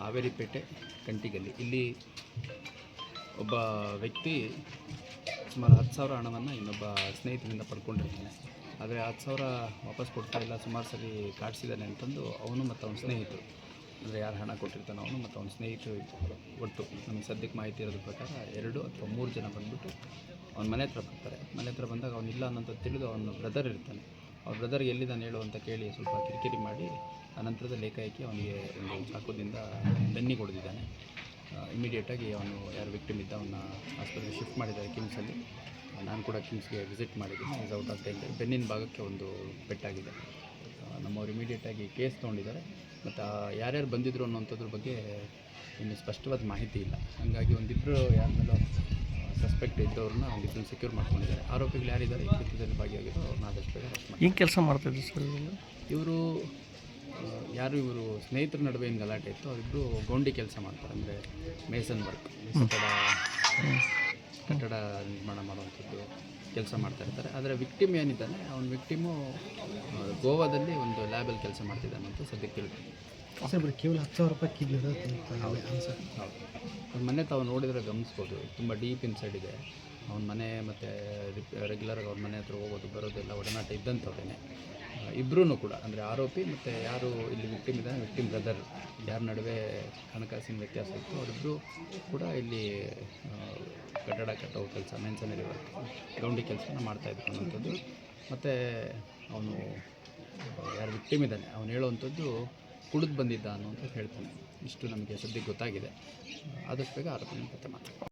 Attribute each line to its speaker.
Speaker 1: ಹಾವೇರಿಪೇಟೆ ಕಂಟಿಗಲ್ಲಿ. ಇಲ್ಲಿ ಒಬ್ಬ ವ್ಯಕ್ತಿ ಸುಮಾರು ಹತ್ತು ಸಾವಿರ ಹಣವನ್ನು ಇನ್ನೊಬ್ಬ ಸ್ನೇಹಿತನಿಂದ ಪಡ್ಕೊಂಡಿರ್ತಾನೆ. ಆದರೆ ಹತ್ತು ಸಾವಿರ ವಾಪಸ್ ಕೊಡ್ತಾ ಇಲ್ಲ, ಸುಮಾರು ಸರಿ ಕಾಡಿಸಿದ್ದಾನೆ ಅಂತಂದು ಅವನು ಮತ್ತು ಅವನ ಸ್ನೇಹಿತರು. ಅಂದರೆ ಯಾರು ಹಣ ಕೊಟ್ಟಿರ್ತಾನೆ ಅವನು ಮತ್ತು ಅವನ ಸ್ನೇಹಿತರು ಒಟ್ಟು ನಮಗೆ ಸದ್ಯಕ್ಕೆ ಮಾಹಿತಿ ಇರೋದ್ರ ಪ್ರಕಾರ ಎರಡು ಅಥವಾ ಮೂರು ಜನ ಬಂದುಬಿಟ್ಟು ಅವನ ಮನೆ ಹತ್ರ ಬರ್ತಾರೆ. ಮನೆ ಹತ್ರ ಬಂದಾಗ ಅವನಿಲ್ಲ ಅನ್ನೋಂಥ ತಿಳಿದು ಅವನ ಬ್ರದರ್ ಇರ್ತಾನೆ. ಅವ್ರ ಬ್ರದರ್ಗೆ ಎಲ್ಲಿದ್ದಾನೆ ಹೇಳು ಅಂತ ಕೇಳಿ ಸ್ವಲ್ಪ ಕಿರಿಕಿರಿ ಮಾಡಿ ಅನಂತರದಲ್ಲಿ ಏಕಾಏಕಿ ಅವನಿಗೆ ಒಂದು ಚಾಕುದಿಂದ ಬೆನ್ನಿಗೆ ಹೊಡೆದಿದ್ದಾನೆ. ಇಮಿಡಿಯೇಟಾಗಿ ಅವನು ಯಾರು ವಿಕ್ಟಿಮ್ ಇದ್ದ ಅವನ್ನ ಆಸ್ಪತ್ರೆಗೆ ಶಿಫ್ಟ್ ಮಾಡಿದ್ದಾರೆ ಕಿಮ್ಸಲ್ಲಿ ನಾನು ಕೂಡ ಕಿಮ್ಸ್ಗೆ ವಿಸಿಟ್ ಮಾಡಿದ್ದೀನಿ ಈಸ್ ಔಟ್ ಆಫ್ ಟೈಮ್ ಬೆನ್ನಿನ ಭಾಗಕ್ಕೆ ಒಂದು ಪೆಟ್ಟಾಗಿದೆ. ನಮ್ಮವ್ರು ಇಮಿಡಿಯೇಟಾಗಿ ಕೇಸ್ ತೊಗೊಂಡಿದ್ದಾರೆ. ಮತ್ತು ಯಾರ್ಯಾರು ಬಂದಿದ್ರು ಅನ್ನೋಂಥದ್ರ ಬಗ್ಗೆ ಇನ್ನು ಸ್ಪಷ್ಟವಾದ ಮಾಹಿತಿ ಇಲ್ಲ. ಹಾಗಾಗಿ ಒಂದಿಬ್ಬರು ಯಾರ ಮೇಲೋ ಸಸ್ಪೆಕ್ಟ್ ಇದ್ದವ್ರನ್ನ ಒಂದಿಬ್ಬರನ್ನ ಸೆಕ್ಯೂರ್ ಮಾಡ್ಕೊಂಡಿದ್ದಾರೆ. ಆರೋಪಿಗಳು ಯಾರಿದ್ದಾರೆ? ಈ ಕೃತ್ಯದಲ್ಲಿ ಭಾಗಿಯಾಗಿದ್ದು ಅವ್ರನ್ನ ಆದಷ್ಟು ಬೇಗ ಅರೆಸ್ಟ್ ಮಾಡಿ.
Speaker 2: ಏನು ಕೆಲಸ ಮಾಡ್ತಾಯಿದ್ರು ಸರ್
Speaker 1: ಇವರು? ಯಾರು ಇವರು? ಸ್ನೇಹಿತರ ನಡುವೆ ಏನು ಗಲಾಟೆ ಇತ್ತು? ಅವರಿಬ್ಬರು ಗೌಂಡಿ ಕೆಲಸ ಮಾಡ್ತಾರೆ. ಅಂದರೆ ಮೇಸನ್ ವರ್ಕ್ ಕಟ್ಟಡ ಕಟ್ಟಡ ನಿರ್ಮಾಣ ಮಾಡುವಂಥದ್ದು ಕೆಲಸ ಮಾಡ್ತಾ ಇರ್ತಾರೆ. ಆದರೆ ವಿಕ್ಟಿಮ್ ಏನಿದ್ದಾನೆ ಅವನ ವಿಕ್ಟಿಮು ಗೋವಾದಲ್ಲಿ ಒಂದು ಲ್ಯಾಬಲ್ಲಿ ಕೆಲಸ ಮಾಡ್ತಿದ್ದಾನೆ ಅಂತ ಸದ್ಯಕ್ಕೆ ತಿಳಿದು
Speaker 3: ಸರ್ ಬರೀ ಕೇವಲ ಹತ್ತು ಸಾವಿರ ರೂಪಾಯಿ ಕಿಲ್ ಇರುತ್ತೆ
Speaker 1: ಹೌದು ಅವ್ನ ಮನೆ ತಾವು ನೋಡಿದರೆ ಗಮನಿಸ್ಬೋದು. ತುಂಬ ಡೀಪ್ ಇನ್ಸೈಡ್ ಇದೆ. ಅವ್ನ ಮನೆ ಮತ್ತು ರೆಗ್ಯುಲರಾಗಿ ಅವ್ರ ಮನೆ ಹತ್ರ ಹೋಗೋದು ಬರೋದೆಲ್ಲ ಒಡನಾಟ ಇದ್ದಂಥವ್ರೇನೆ. ಇಬ್ಬರೂ ಕೂಡ ಅಂದರೆ ಆರೋಪಿ ಮತ್ತು ಯಾರು ಇಲ್ಲಿ ವಿಕ್ಟಿಮ್ ಇದ್ದಾನೆ ವಿಕ್ಟಿಮ್ ಬ್ರದರ್ ಯಾರ ನಡುವೆ ಹಣಕಾಸಿನ ವ್ಯತ್ಯಾಸ ಇತ್ತು ಅವರಿಬ್ಬರು ಕೂಡ ಇಲ್ಲಿ ಕಟ್ಟಡ ಕಟ್ಟೋ ಕೆಲಸ ಮೆನ್ಸನರಿ ವರ್ಕ್ ಗೌಂಡಿ ಕೆಲಸನ ಮಾಡ್ತಾಯಿದ್ರು ಅನ್ನೋಂಥದ್ದು ಮತ್ತು ಅವನು ಯಾರು ವಿಕ್ಟಿಮ್ ಇದ್ದಾನೆ ಅವನು ಹೇಳುವಂಥದ್ದು ಕುಡಿದು ಬಂದಿದ್ದ ಅನ್ನುವಂಥದ್ದು ಹೇಳ್ತಾನೆ. ಇಷ್ಟು ನಮಗೆ ಸದ್ಯಕ್ಕೆ ಗೊತ್ತಾಗಿದೆ. ಆದಷ್ಟು ಬೇಗ ಮಾಡ್ತೀವಿ.